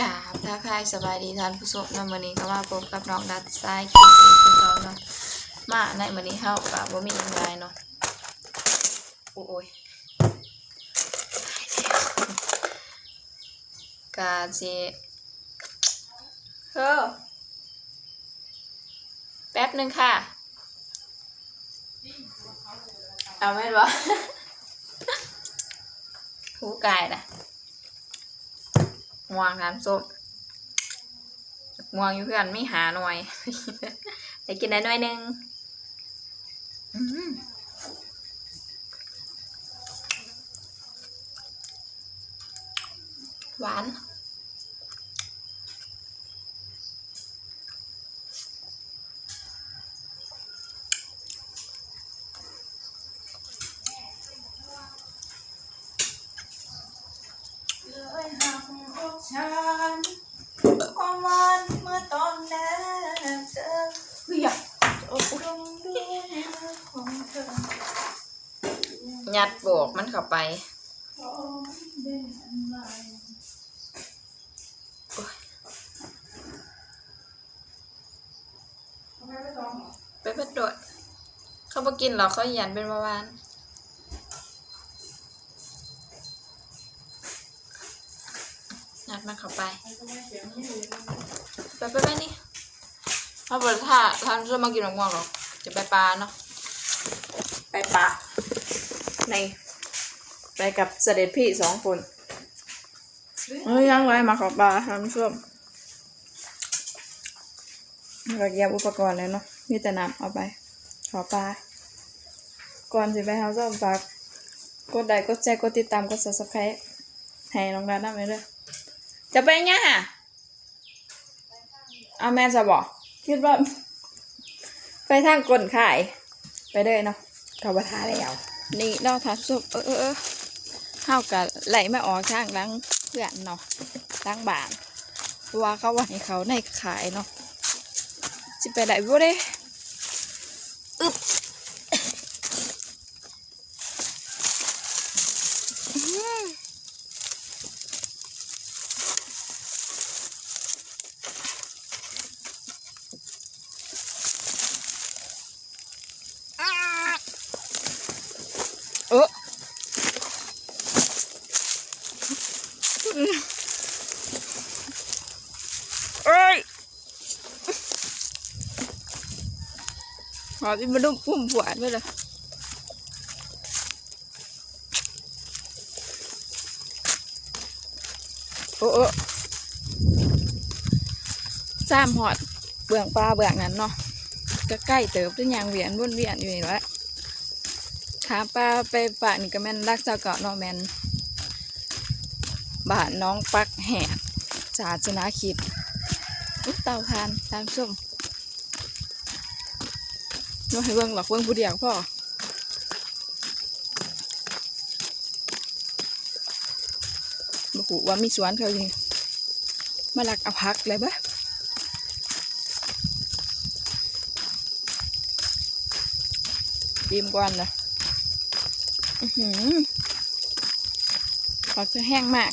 กาบทักทายสบายดีท่านผู้ชมนมื้อนี้ก็มาพบกับน้องดัดซ้ายคลิปอีกคือเก่าเนาะมาในมื้อนี้เฮาก็บ่มีหยังหลายเนาะโอ้ยกาสิเฮ้อแป๊บหนึ่งค่ะ เอาแม่นบ่หูกายนะ ง่วงทานส้มง่วงอยู่เพื่อนไม่หาหน่อยแต่กินได้หน่อยหนึงอื้อหือหวาน เลยหักอกฉันความหวานเมื่อตอนแรกเจอ เฮ้ยอะ อบรมด้วยมือของเธอ ยัดโบกมันเข้า ไปพร้อมเดินอันใหม่ไปเพื่อโดดเขาบอกินหรอเขาหยันเป็นเบาหวานยัดมันเข้าไป ไปไปไปนี่ถ้าเปิดถ้าท่านจะมากินมะม่วงหรอกจะไปปลาเนาะไปปลาใน กับเสด็จพี่สองคนเอ้ยยังไงมาขอปลาท่านผู้มเราเตรียมอุปกรณ์แล้วเนาะมีแต่น้ำเอาไป ขอปลาก่อนสิไปเฮาส้มฝากกดไลค์กดแชร์กดติดตามกด subscribe ให้น้องดาน้ำไปเลยจะไปไงฮะเอาแม่จะบอกคิดว่า ไปทางกลนขาย ไปเลยเนาะเขาบาทาแล้ว นี่นาะทานสุปเออเออ เออเฮากับไหลมาออกทางล้างเพื่อนเนาะล้างบานเพราะว่าเขาว่าให้เขาในขายเนาะจะไปไหนบ่ได้อึบอื้อเออเอ้ย ขอที่มาดุปุ่มปวดไปเลยโอ้โอ้สามหอดเบื้องปลาเบื้องนั้นเนาะก็ใกล้เติบด้วยยางเวียนวนเวียนอยู่นี่แหละขาปลาไปฝากนี่ก็แม่นรักเจ้าเกาะนาะแมนบานน้องปักแหกศาสนาคิดเตาทานตามส้ม น้ให้เบิ่งหรอกเบิ่งผู้เดียวพ่อบ่ฮู้ว่ามีสวนเขาอยู่มาลักเอาพักเลยบ่บีมก่อนเลยอือหือผักจะแห้งมาก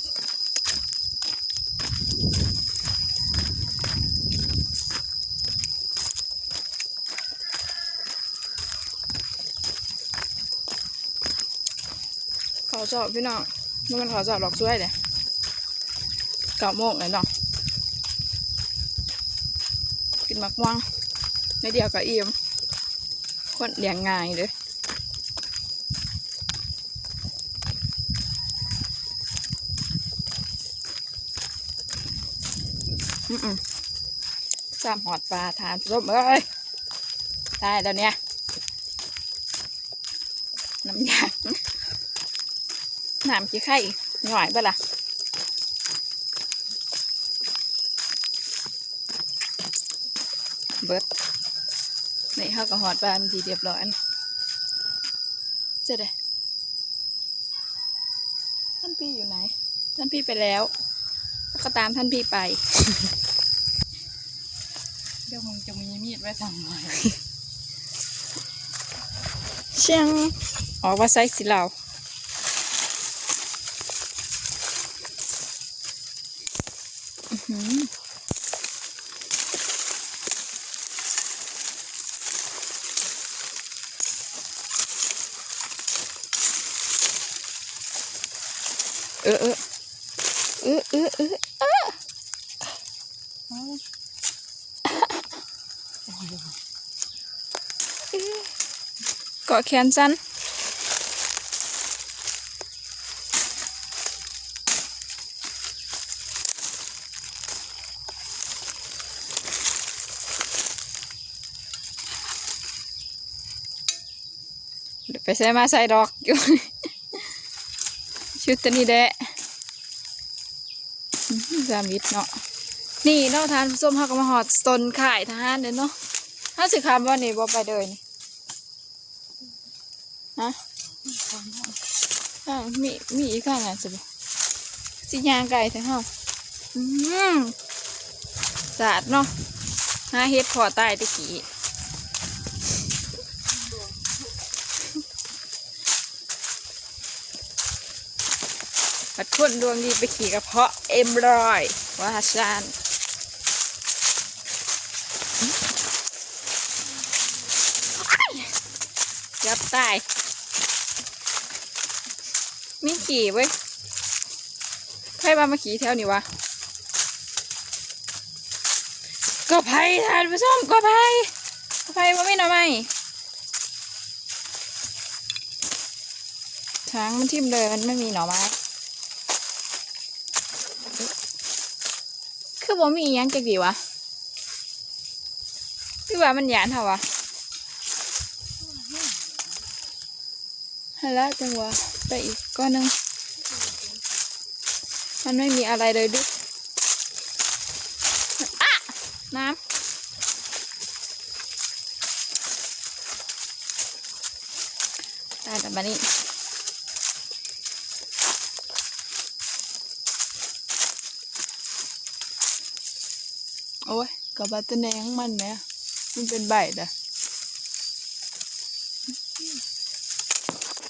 ขอจอบพี่น้องนี่มันขอจอบหลอกช่วยเลยเก้าโมงเลยเนาะกินมักม่วงในเดียวกับอิ่มคนเลี้ยงง่ายเลยอืมอืมสามหอดปลาทานส้มเอ้ยได้แล้วเนี่ย น้ำยา น้ำขี้ไข่หน่อยปะล่ะเบิดนี่เขาก็หอดปลาทีเรียบร้อยนะเจะได้ท่านพี่อยู่ไหน ท่านพี่ไปแล้วแล้ว ก็ตามท่านพี่ไป เดี๋ยวมึงจะมีมีดไว้ทำไมเชียงออกว่าไซส์สีเหลา อเออเออเออเออเออเกาะแขนสั้นไปใส่มาใส่ดอกอยู่ ชุดตัวนี้แหละสามิตเนาะนี่เนาะทานส้มเขาก็มาหอดตนขายทารเด้อเนาะถ้าสิคำว่านี่บ่ไปเลยนี่ฮะอ่ามีมีอีกข้างอะสิบสิยางไก่แต่เฮาอืมสะอาดเนาะหาเฮ็ดพอตายตะกี้ คนดวงดีไปขี่กระเพาะเอ็มรอยว่าชานยับตายมีขี่เว้ยใครมามาขี่แถวนี้วะก็ไผ่ทานผู้ชมก็ไผ่ก็ไผ่ว่าไม่หน่อไหมช้างมันทิ่มเลยมันไม่มีหน่อไม้ คือ บ่มีอิหยังจักดีวะคือว่ามันหยานเท่าวะฮัลโหลจังหวะไปอีกก้อนนึงมันไม่มีอะไรเลยดูอะน้ำได้แต่บันนี้ โอ้ยกับบัตแนงมันไหมมันเป็นใบเด้อ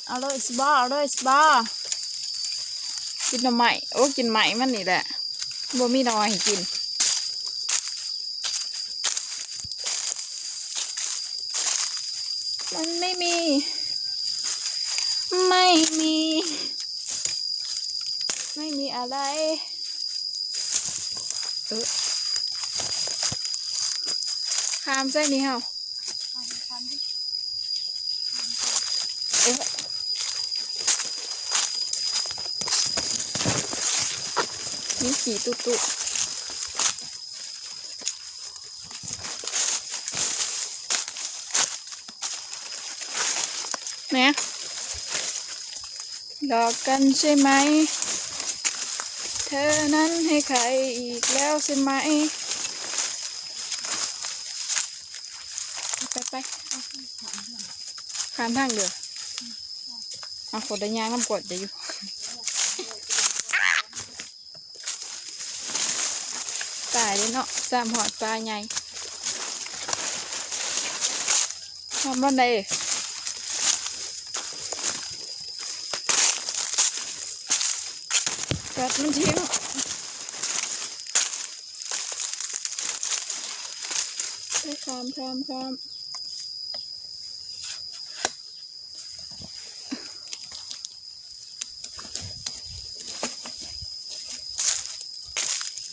เอาเลยสบาเอาเลยสบากินหน่อไม้โอ้กินไหม้มันนี่แหละบ่มีหน่อให้กินมันไม่มี ไม่มี ไม่มีอะไร เออ ขามเส้นนี้เหรอเอ๊ะมีขี่ตุตุแม่หลอกกันใช่ไหม เธอนั้นให้ใครอีกแล้วใช่ไหม ไปไป ข้ามทางเดือเอาขวดได้ยางน้ำกรดเดี๋ยวอยู่ตายเลยเนาะสามหอดปลาใหญ่ทำบ้านใดกัดมันทิ้งไปข้ามข้ามข้าม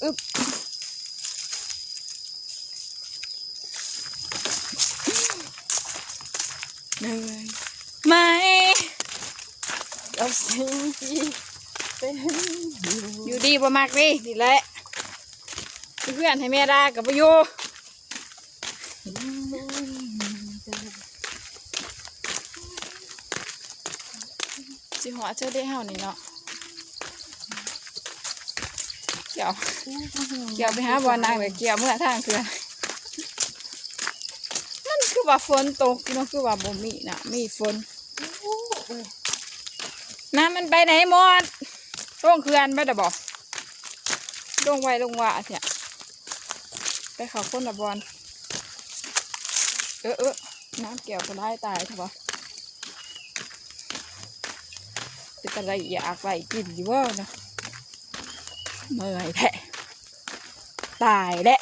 อึบเหนื่อยไหมกับสิ่งที่เป็นอยู่อยู่ดีบ่มากดิดีแหละเพื่อนให้แม่ด่ากับประโยสิหัวเจ้าได้เฮานี่เนาะเกี่ยวเกี่ยวไปหาบอลนางเลยเกี่ยวเมื่อทางคือมันคือว่าฝนตกเนาะคือว่าบ่มีนะมีฝนน้ำมันไปไหนหมดลงเขื่อนไปเด้อบอกลงไว้ลงว่าเถอะไปเขาคนละบอลเออเออน้ำเกี่ยวก็ไล่ตายเถอะบ่จะอะไรอยากไปกินอยู่ว่านะ เมื่อยแท้ตายแล้ว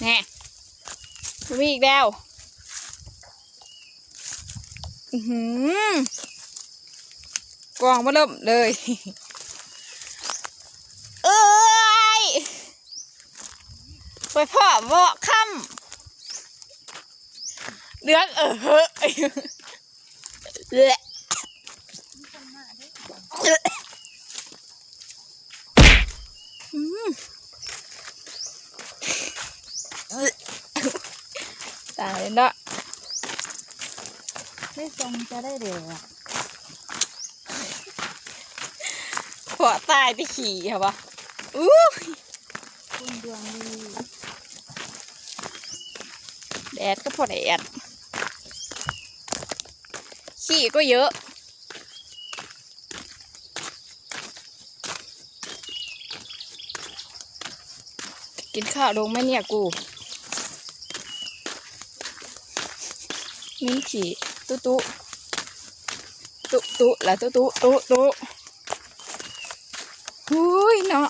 แน่มีอีกแล้วหือกองมาเริ่มเลย เอ้ยไปพ่อเบาค่ำเลือกเออเฮ้ยเละอืมตาย เลยเนาะไม่ทรงจะได้เร็วอะพอตายที่ขี่เหรอวะอู้ยคุณดวงดีแดดก็พอแดดขี่ก็เยอะกินข้าวลงไหมเนี่ยกู มิ้นขี่ตุ๊ตุ๊ตุ๊ตุ๊ละตุ๊ตุ๊ตุ๊ตุ๊หุยเนาะ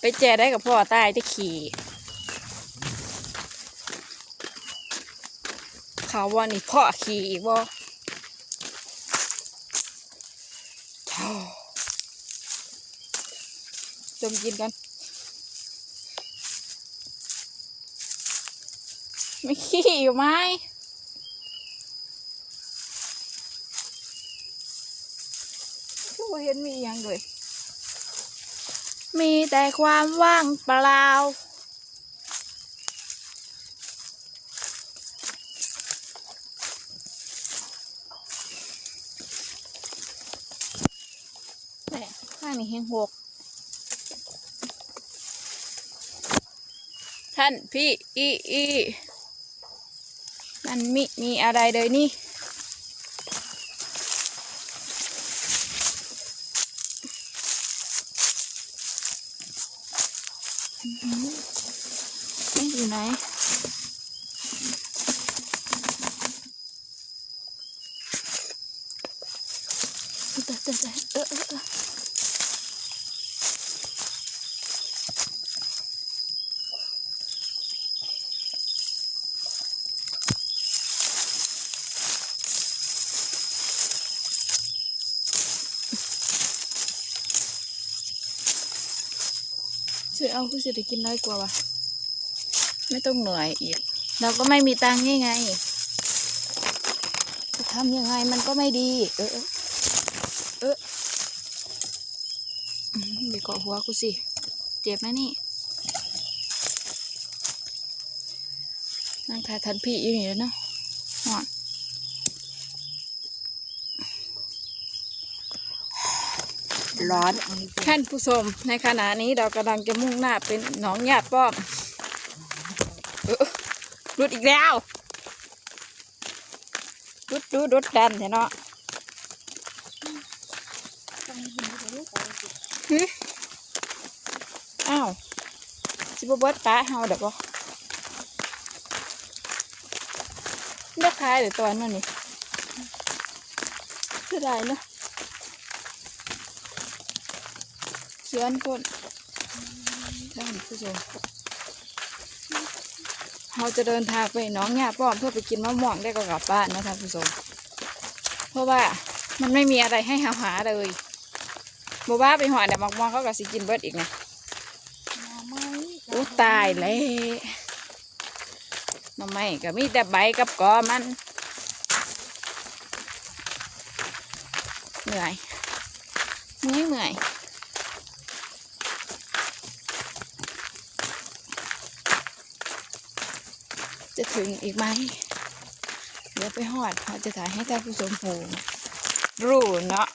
ไปแจได้กับพ่อตายจะขี่เขาว่านี่พ่อขี่อีกบ่จมกินกัน ไม่ขี้อยู่ไหม ทุกเห็นมีอหยังเลย มีแต่ความว่างเปล่าแม่ข้างนี้เฮงหก ท่านพี่อีอี มันมิมีอะไรเลยนี่ นี่อยู่ไหน เตะเตะเตะเออเออเออ ช่วยเอาผู้สิได้กินน้อยกว่าวะไม่ต้องเหนื่อยอีก เราก็ไม่มีตังค์นี่ไงจะทำยังไงมันก็ไม่ดี เออเออเดี๋ยวเกาะหัวกูสิ เจ็บไหมนี่นั่งทายทันพี่อยู่นี่แล้วเนาะหอ ร้อน ท่านผู้ชมในขณะนี้เรากำลังจะมุ่งหน้าเป็นหนองหยาป้อมรุดอีกแล้วรุดรุดรุดดันเถอะเนาะหึอ้าวสิบเบิดปลาเฮาเด็กบ่เลือกขายเดี๋ยวตอนนั้นนี่คือได้เนาะ เชือนคนท่านผู้ชมเราจะเดินทางไปหน้องหญ้าป้อมเพื่อไปกินมะม่วงได้ก็กลับบ้านนะท่านผู้ชมเพราะว่ามันไม่มีอะไรให้หาหาเลยบัว่าไปหอเดี๋ยวมะม่วงเขาก็สิกินเบิดอีกนะมาไหมโอ้ตายแล้วหน่อไม้ก็มีแต่ใบกับกอมันเหนื่อยเมื่อยเมื่อยจะ ถึงอีกไหม เดี๋ยวไปหอดเขาจะถ่ายให้ท่านผู้ชมหูรู้เนาะ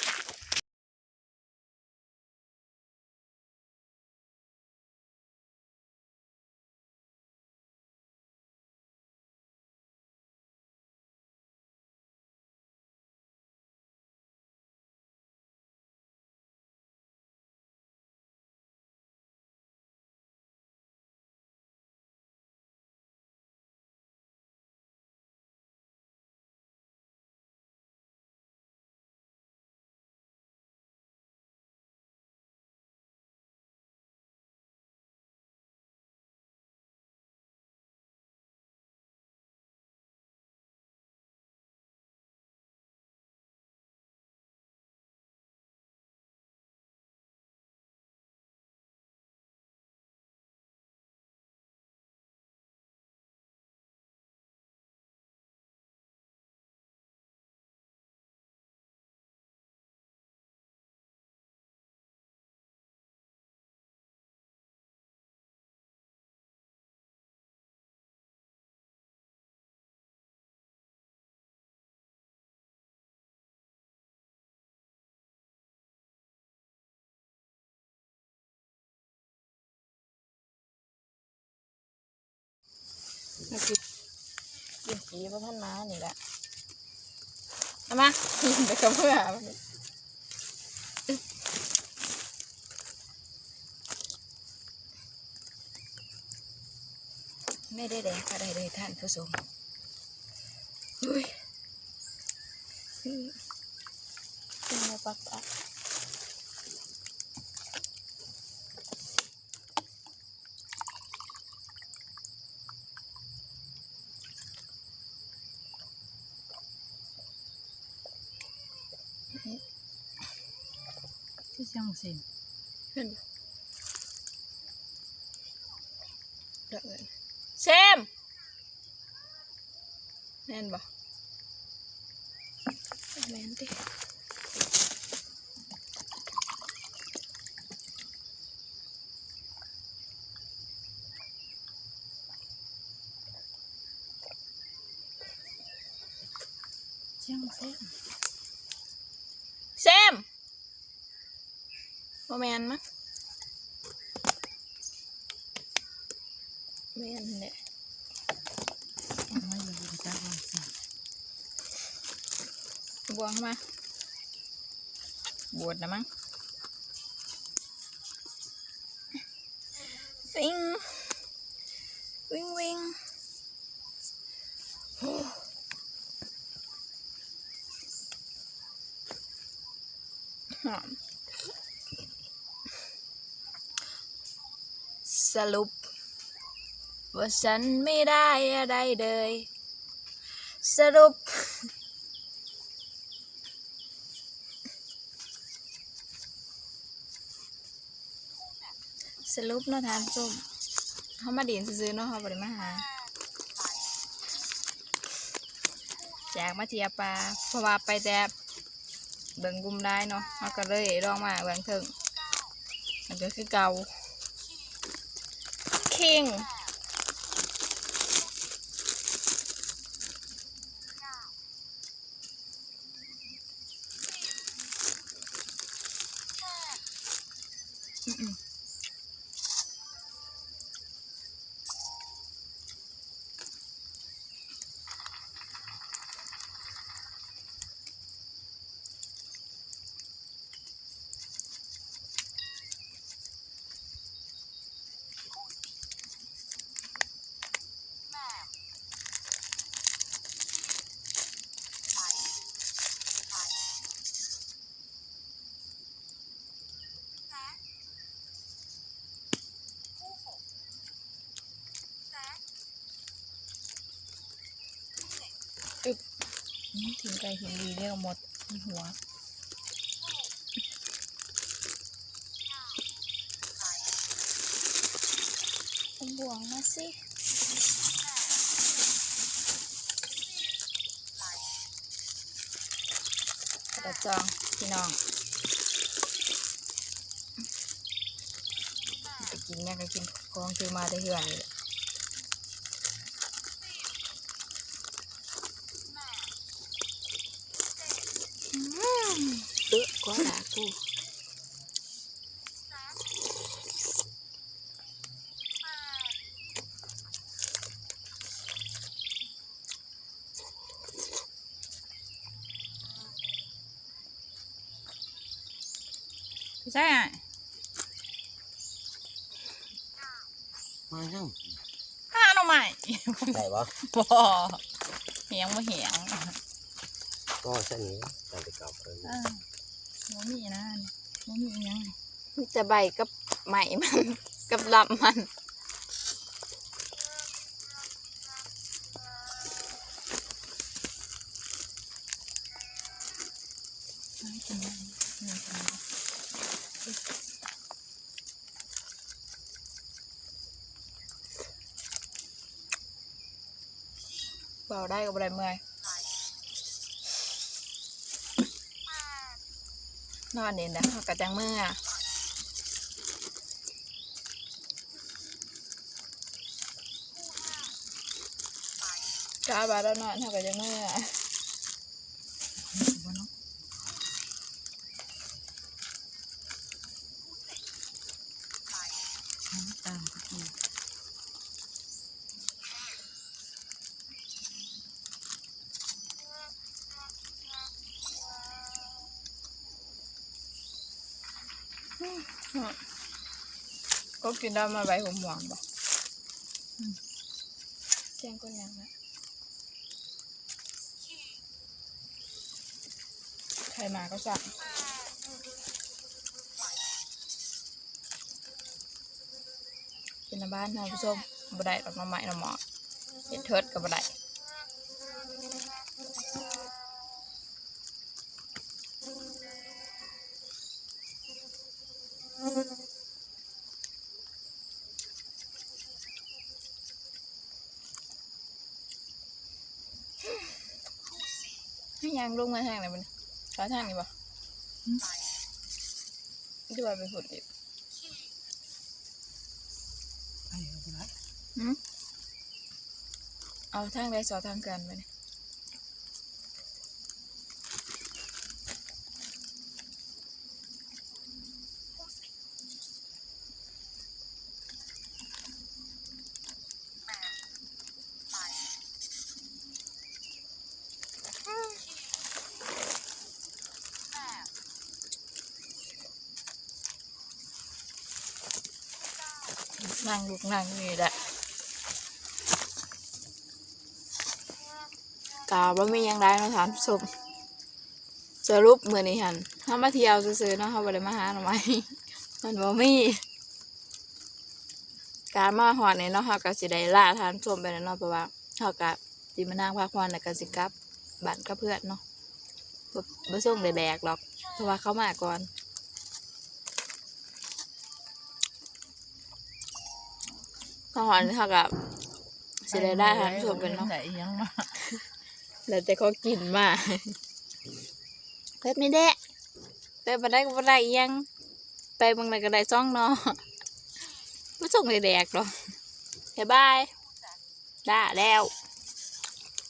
มากินกินสีพระท่านมานี่แหละเอามากินไปกับเพื่อนไม่ได้แดกอะไรเลยท่านผู้ชมอุ้ยเป็นไงปักปัก ที่ เชียงสินเห็นบ่เด้อเอิ้นเซมแม่นบ่แม่นติเชียงเส้น เซมบ่ แมนมั้งแมนแหละไม่อยู่ในจ้าวันสิบวงมาบวชนะมั้งฟิงวิ่งวิงหอม สรุป ว่าฉันไม่ได้อะไรเลย สรุป สรุปเนาะทานส้มเขามาเดีนซื้อเนาะเขาบริมาหาอยากมาเทียบปลาเพราะว่าไปแต่เบิ่งกุมได้เนาะเขาก็เลยลองมาเบิ่งถึงมันก็คือเก่า คิ ถึงไกลถึงดีเรียกหมดที่หัวเอาบวงมาสิกระจองพี่น้องไปกินแม่ก็กินของคือมาได้เหือนนี่แหละอืมเอ๊ะก็ด่ากู ใช่อะมาจังห้าหน่อไม้ได้ปะบ่เหียงบ่เหียงก็เส้นนี้ตามไปกลับเพิ่น เออบ่มีนะบ่มีอิหยังมีแต่ใบกับไหมมัน กับลำมันไม่กินได้ไม่กินได้เบาได้กับอะไรเมื่อย นอนเด่นนะเขากระจังเมื่อจ้าบาแล้วนอนเขากระจังเมื่อ บ่เนาะน้ำตาลก็คือ ก็กินได้มาใบหัวหมวงบ่อืมแจ้งก้นยังนะใครมาก็สั่งเป็นน้ำบ้านท่านผู้ชมบ่ได้ออกมาใหม่น้ำหมอเห็ดเทิดกับบ่ได้างลงมาทางไหนมันขาทางนี้บ่ที่ว่าไปฝุดอีกไปเอาไปไหนหืมเอาทางใดสอทางกันไปเนี่ย นั่งลูกนั่งนี่แหละกาบ่มียังได้เนาะท่านผู้ชมสรุปมือนี้หั่นเฮามาเที่ยวซื่อๆเนาะเฮาบ่ได้มาหาหน่อไม้มันบ่มีการมาฮอดนี่เนาะเฮาก็สิได้ล่าท่านผู้ชมไปแล้วเนาะเพราะว่าเฮาก็สิมานั่งพักผ่อนแล้วก็สิกลับบ้านกับเพื่อนเนาะบ่ส่งได้แบกหรอกเพราะว่าเขามาก่อน พอฮอดนี่เฮาก็สิได้ลาท่านผู้ชมไปเนาะไหนยังมาแล้วแต่เขากินมาเพ็ดไม่ได้แต่บัได้ก็บัได้อีหยังไปบางไหนก็ได้ซ่องเนาะไม่ส่งเลยแดกหรอกบ๊ายบายได้แล้ว